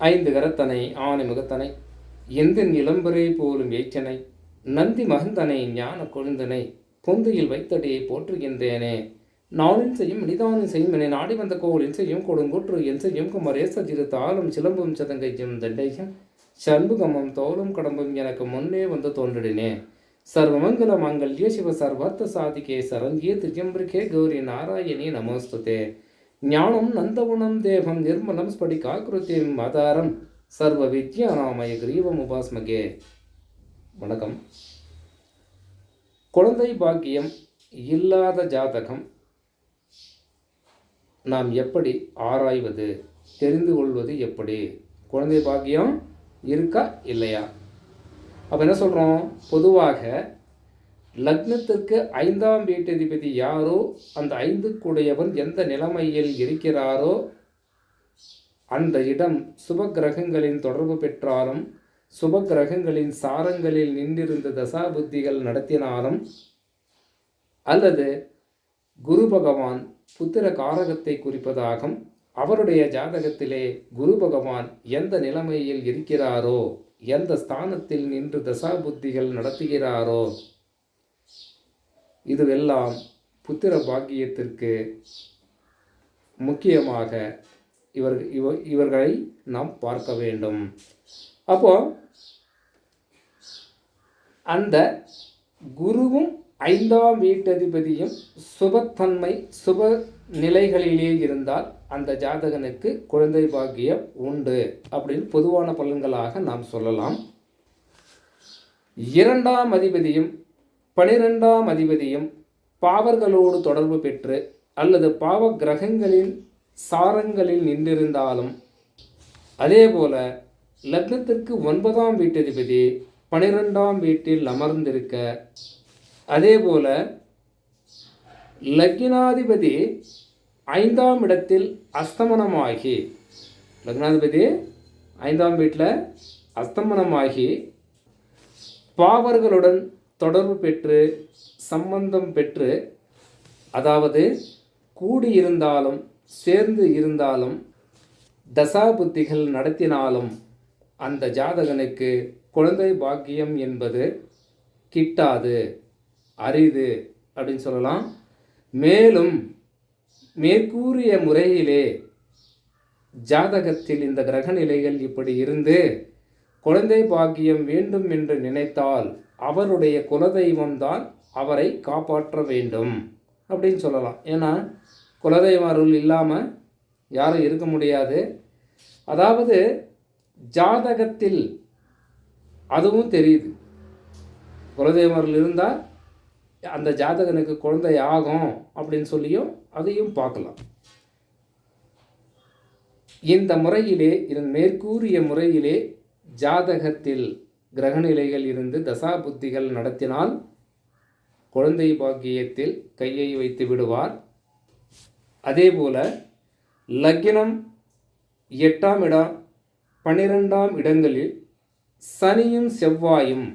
ஐந்து கரத்தனை ஆணை முகத்தனை எந்த போலும் ஏச்சனை நந்தி மகந்தனை ஞான கொழுந்தனை பொந்தையில் வைத்தடியை போற்றுகின்றேனே. நாளின் செய்யும் நிதானம் செய்யும் என நாடி வந்த கோவிலின் செய்யும் கொடுங்கோற்று என் செய்யும் குமரேச சிறு தாளும் சிலம்பும் சதங்கையும் தண்டையும் சண்புகமும் தோளும் கடம்பும் எனக்கு முன்னே வந்து தோன்றினே சர்வமங்கல மங்கல்ய சிவ சர்வார்த்த சாதிகே சரங்கிய திரியம்பிரிகே கௌரி நாராயணி நமோஸ்துதே. ஞானம் நந்தவனம் தேவம் நிர்மலம் ஸ்படிகாக்கிருத்திம் ஆதாரம் சர்வ வித்யாநாமய கிரீவம் உபாஸ்மகே. வணக்கம். குழந்தை பாக்கியம் இல்லாத ஜாதகம். நாம் எப்படி ஆராய்வது தெரிந்து கொள்வது எப்படி? குழந்தை பாக்கியம் இருக்கா இல்லையா? அப்போ என்ன சொல்கிறோம் பொதுவாக லக்னத்திற்கு ஐந்தாம் வீட்டதிபதி யாரோ? அந்த ஐந்துக்குடையவன் எந்த நிலைமையில் இருக்கிறாரோ? அந்த இடம் சுப கிரகங்களின் தொடர்பு பெற்றாலும் சுப கிரகங்களின் சாரங்களில் நின்றிருந்த தசாபுத்திகள் நடத்தினாலும் அல்லது குரு பகவான் புத்திர காரகத்தை குறிப்பதாகும் அவருடைய ஜாதகத்திலே குரு பகவான் எந்த நிலைமையில் இருக்கிறாரோ? எந்த ஸ்தானத்தில் நின்று தசாபுத்திகள் நடத்துகிறாரோ? இதுவெல்லாம் புத்திர பாக்கியத்திற்கு முக்கியமாக இவர் இவ இவர்களை நாம் பார்க்க வேண்டும். அப்போ அந்த குருவும் ஐந்தாம் வீட்டதிபதியும் சுபத்தன்மை சுப நிலைகளிலே இருந்தால் அந்த ஜாதகனுக்கு குழந்தை பாக்கியம் உண்டு அப்படின்னு பொதுவான பலன்களாக நாம் சொல்லலாம். இரண்டாம் அதிபதியும் பனிரெண்டாம் அதிபதியும் பாவர்களோடு தொடர்பு பெற்று அல்லது பாவ கிரகங்களின் சாரங்களில் நின்றிருந்தாலும் அதேபோல லக்னத்திற்கு ஒன்பதாம் வீட்டதிபதி பனிரெண்டாம் வீட்டில் அமர்ந்திருக்க அதேபோல லக்னாதிபதி ஐந்தாம் இடத்தில் அஸ்தமனமாகி லக்னாதிபதி ஐந்தாம் வீட்டில் அஸ்தமனமாகி பாவர்களுடன் தொடர்பு பெற்று சம்பந்தம் பெற்று அதாவது கூடியிருந்தாலும் சேர்ந்து இருந்தாலும் தசாபுத்திகள் நடத்தினாலும் அந்த ஜாதகனுக்கு குழந்தை பாக்கியம் என்பது கிட்டாது அரிது அப்படின்னு சொல்லலாம். மேலும் மேற்கூறிய முறையிலே ஜாதகத்தில் இந்த கிரக நிலைகள் இப்படி இருந்து குழந்தை பாக்கியம் வேண்டும் என்று நினைத்தால் அவருடைய குலதெய்வம் தான் அவரை காப்பாற்ற வேண்டும் அப்படின்னு சொல்லலாம். ஏன்னா குலதெய்வ அருள் இல்லாமல் யாரும் இருக்க முடியாது. அதாவது ஜாதகத்தில் அதுவும் தெரியுது. குலதெய்வ அருள் இருந்தால் அந்த ஜாதகனுக்கு குழந்தை ஆகும் அப்படின்னு சொல்லியும் அதையும் பார்க்கலாம். இந்த முறையிலே இதன் மேற்கூறிய முறையிலே ஜாதகத்தில் கிரகநிலைகள் இருந்து தசா புத்திகள் நடத்தினால் குழந்தை பாக்கியத்தில் கையை வைத்து விடுவார். அதேபோல லக்னம் எட்டாம் இடம் பன்னிரெண்டாம் இடங்களில் சனியும் செவ்வாயும்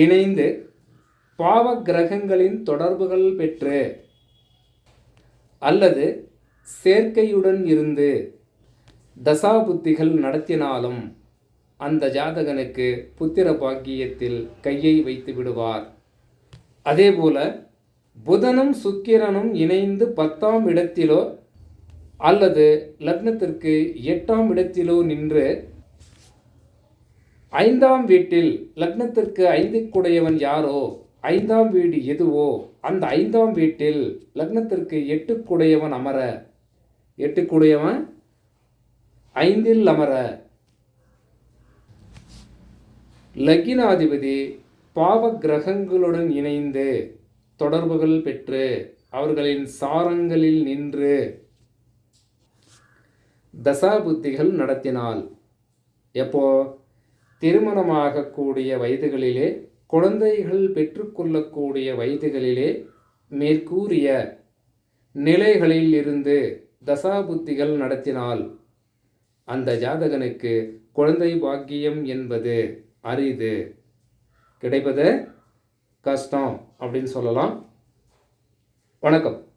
இணைந்து பாவ கிரகங்களின் தொடர்புகள் பெற்று அல்லது சேர்க்கையுடன் இருந்து தசாபுத்திகள் நடத்தினாலும் அந்த ஜாதகனுக்கு புத்திர பாக்கியத்தில் கையை வைத்து விடுவார். அதேபோல புதனும் சுக்கிரனும் இணைந்து பத்தாம் இடத்திலோ அல்லது லக்னத்திற்கு எட்டாம் இடத்திலோ நின்று ஐந்தாம் வீட்டில் லக்னத்திற்கு ஐந்துக்குடையவன் யாரோ ஐந்தாம் வீடு எதுவோ அந்த ஐந்தாம் வீட்டில் லக்னத்திற்கு எட்டுக்குடையவன் அமர எட்டுக்குடையவன் ஐந்தில் அமர. லக்கினாதிபதி பாவ கிரகங்களுடன் இணைந்து தொடர்புகள் பெற்று அவர்களின் சாரங்களில் நின்று தசாபுத்திகள் நடத்தினால் எப்போ? திருமணமாகக்கூடிய வயதுகளிலே குழந்தைகள் பெற்றுக்கொள்ளக்கூடிய வயதுகளிலே மேற்கூறிய நிலைகளில் இருந்து தசாபுத்திகள் நடத்தினால் அந்த ஜாதகனுக்கு குழந்தை பாக்கியம் என்பது அரிது. கிடைப்பது கஷ்டம் அப்படின்னு சொல்லலாம். வணக்கம்.